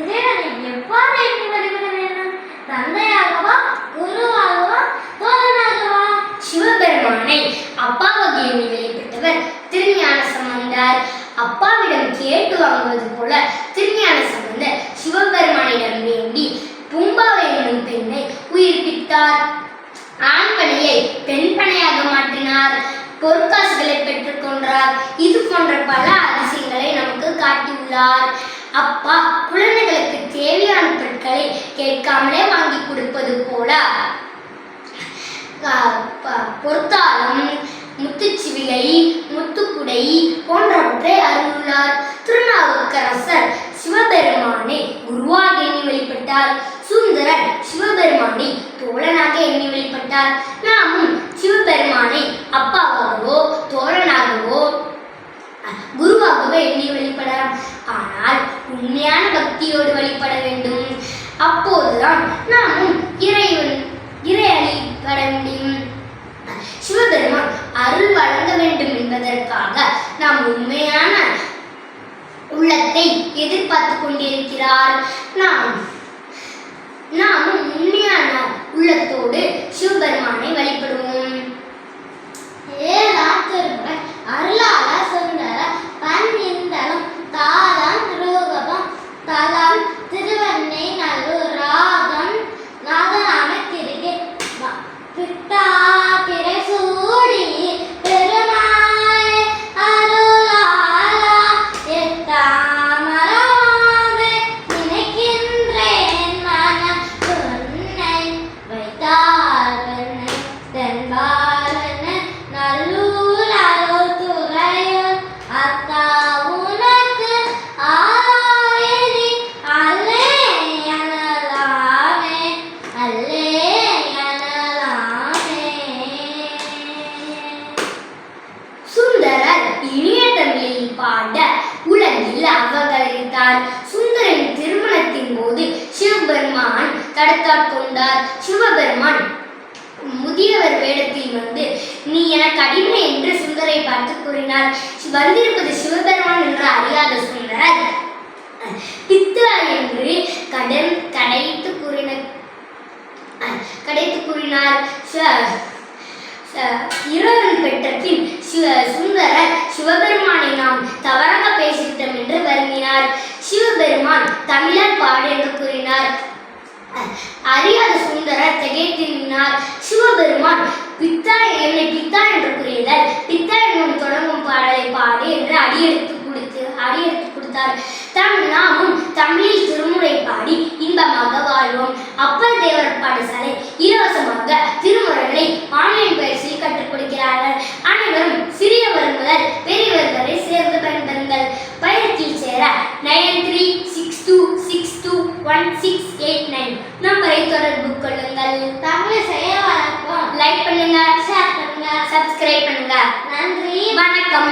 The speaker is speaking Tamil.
இறைவனை எவ்வாறு எண்ணி வழிபட வேண்டும் தந்தையாகவா? குருவாகவா? தோழனாகவா? சிவபெருமானை அப்பாவாக எண்ணி வெளிப்பட்டவர் திருஞான சம்பந்தர். அப்பாவிடம் கேட்டு வாங்குவது போல திருஞான சம்பந்தர் சிவபெருமானிடம் வேண்டி பூம்பாவை என்னும் பெண்ணை உயிர்ப்பித்தார். ஆண் பணியை பெண் பணியாக மாற்றினார். பொற்காசுகளை பெற்றுக்கொண்டார் இது போன்ற பல அதிசயங்களை நமக்கு காட்டியுள்ளார். அப்பா குழந்தைகளுக்கு தேவையான பொருட்களை கேட்காமலே வாங்கி கொடுப்பது போல. பொருத்தாலம் முத்துச்சிவிலை முத்துச்சிவிகை முத்துக்குடை போன்றவற்றை அருந்துள்ளார். திருநாவுக்கரசர் சிவபெருமானை குருவாக எண்ணி வழிபட்டார். சுந்தரர் சிவபெருமானை தோழனாக எண்ணி வழிபட்டார். நாமும் சிவபெருமானை அப்பாவாக தோழனாகவோ அஹ், குருவாகவோ எண்ணி வெளிப்படலாம் ஆனால் உண்மையான பக்தியோடு வழிபட வேண்டும். அப்போதுதான் நாமும் இறைவன் இறையளி பெற முடியும். சிவபெருமான் அருள் வழங்க வேண்டும் என்பதற்காக நாம் உண்மையான உள்ளத்தை எதிர்பார்த்து கொண்டிருக்கிறார். நாம் வைத்தால் பெண்ணை தென்பாலன நல்லூர் அத்தா உனக்கு ஆராயணி. அல்லே எனலாமே அல்லே எனலாமே. சுந்தரர் இனிய தமிழில் பாட உலகில் அவதரித்தார். சுந்தரின் திருமணத்தின் போது சிவபெருமான் தடுத்தாற் கொண்டார் சிவபெருமான். முதியவர் வேடத்தில் வந்து நீ எனக்கு அடிமை என்று சுந்தரை பார்த்து கூறினார் வந்திருப்பது சிவபெருமான் என்று அறியாத சுந்தரர். பித்தா என்று கடன் கடைத்து கூறின கடைத்து கூறினார். ச- பெற்ற பின் சிவ சுந்தரர் சிவபெருமான் நாம் தவறாக பேசிவிட்டோம் என்று வருந்தினார் சிவபெருமான் தமிழர் பாடு என்று கூறினார் அ- அறியாத சுந்தரர் திகைத்து சிவபெருமான் பித்தா என்னை பித்தா என்று கூறியதால் பித்தா என்னும் தொடங்கும் பாடலை பாடு என்று அடியெடுத்து கொடுத்து அடியெடுத்து கொடுத்தார். தம் நாமும் தமிழில் திருமுறை பாடி இன்பமாக வாழ்வோம். கொள்ளுங்கள் தமிழ் செய்ய வணக்கம் லைக் பண்ணுங்க ஷேர் பண்ணுங்க சப்ஸ்கிரைப் பண்ணுங்க. நன்றி. வணக்கம்.